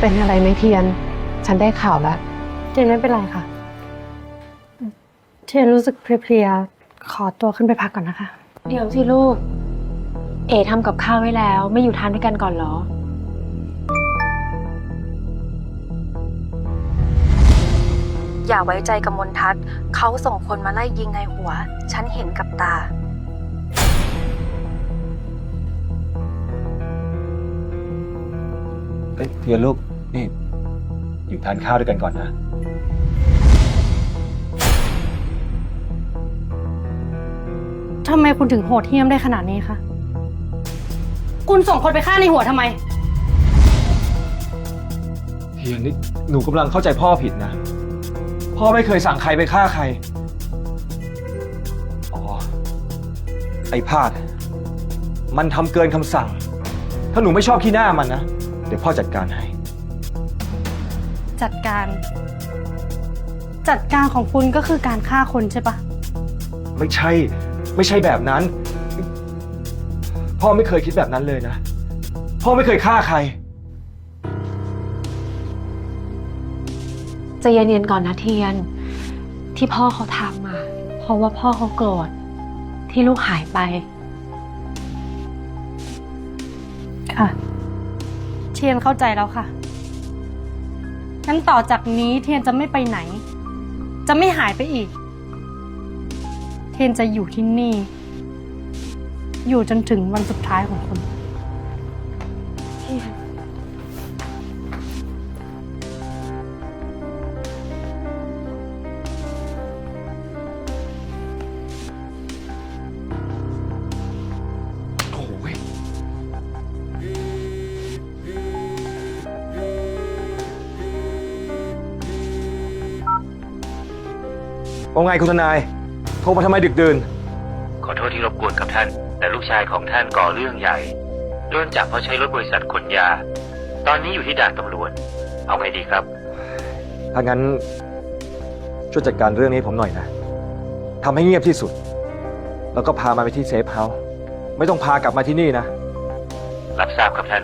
เป็นอะไรไหมเทียน ฉันได้ข่าวแล้ว เทียนไม่เป็นไรค่ะ เทียนรู้สึกเพลียๆ ขอตัวขึ้นไปพักก่อนนะคะ เดี๋ยวสิลูก เอ๋ทำกับข้าวไว้แล้ว ไม่อยู่ทานด้วยกันก่อนเหรอ อย่าไว้ใจกับมนทัศน์เขาส่งคนมาไล่ยิงในหัว ฉันเห็นกับตา เอ้ยเทียนลูก นี่อยู่ทานข้าวด้วยกันก่อนนะ ทำไมคุณถึงโหดเหี้ยมได้ขนาดนี้คะ คุณส่งคนไปฆ่าในหัวทำไมเทียนนี่หนูกำลังเข้าใจพ่อผิดนะ พ่อไม่เคยสั่งใครไปฆ่าใคร อ๋อ ไอ้พาด มันทำเกินคำสั่ง ถ้าหนูไม่ชอบขี้หน้ามันนะ เดี๋ยวพ่อจัดการให้ จัดการ จัดการของคุณก็คือการฆ่าคนใช่ปะไม่ใช่ ไม่ใช่แบบนั้น พ่อไม่เคยคิดแบบนั้นเลยนะ พ่อไม่เคยฆ่าใคร ใจะเย็นๆก่อนนะเทียน ที่พ่อเขาทำมาเพราะว่าพ่อเขาโกรธที่ลูกหายไป ค่ะ เทียนเข้าใจแล้วค่ะ งั้นต่อจากนี้เทียนจะไม่ไปไหน จะไม่หายไปอีก เทียนจะอยู่ที่นี่ อยู่จนถึงวันสุดท้ายของคุณโว่าไงคุณทนาย โทรมาทำไมดึกดื่น ขอโทษที่รบกวนครับท่าน แต่ลูกชายของท่านก่อเรื่องใหญ่โดนจับเพราะใช้รถบริษัทขนยา ตอนนี้อยู่ที่ด่านตำรวจ เอาไงดีครับ ถ้างั้น ช่วยจัดการเรื่องนี้ให้ผมหน่อยนะทำให้เงียบที่สุด แล้วก็พามาไปที่เซฟเฮาส์ไม่ต้องพากลับมาที่นี่นะ รับทราบครับท่าน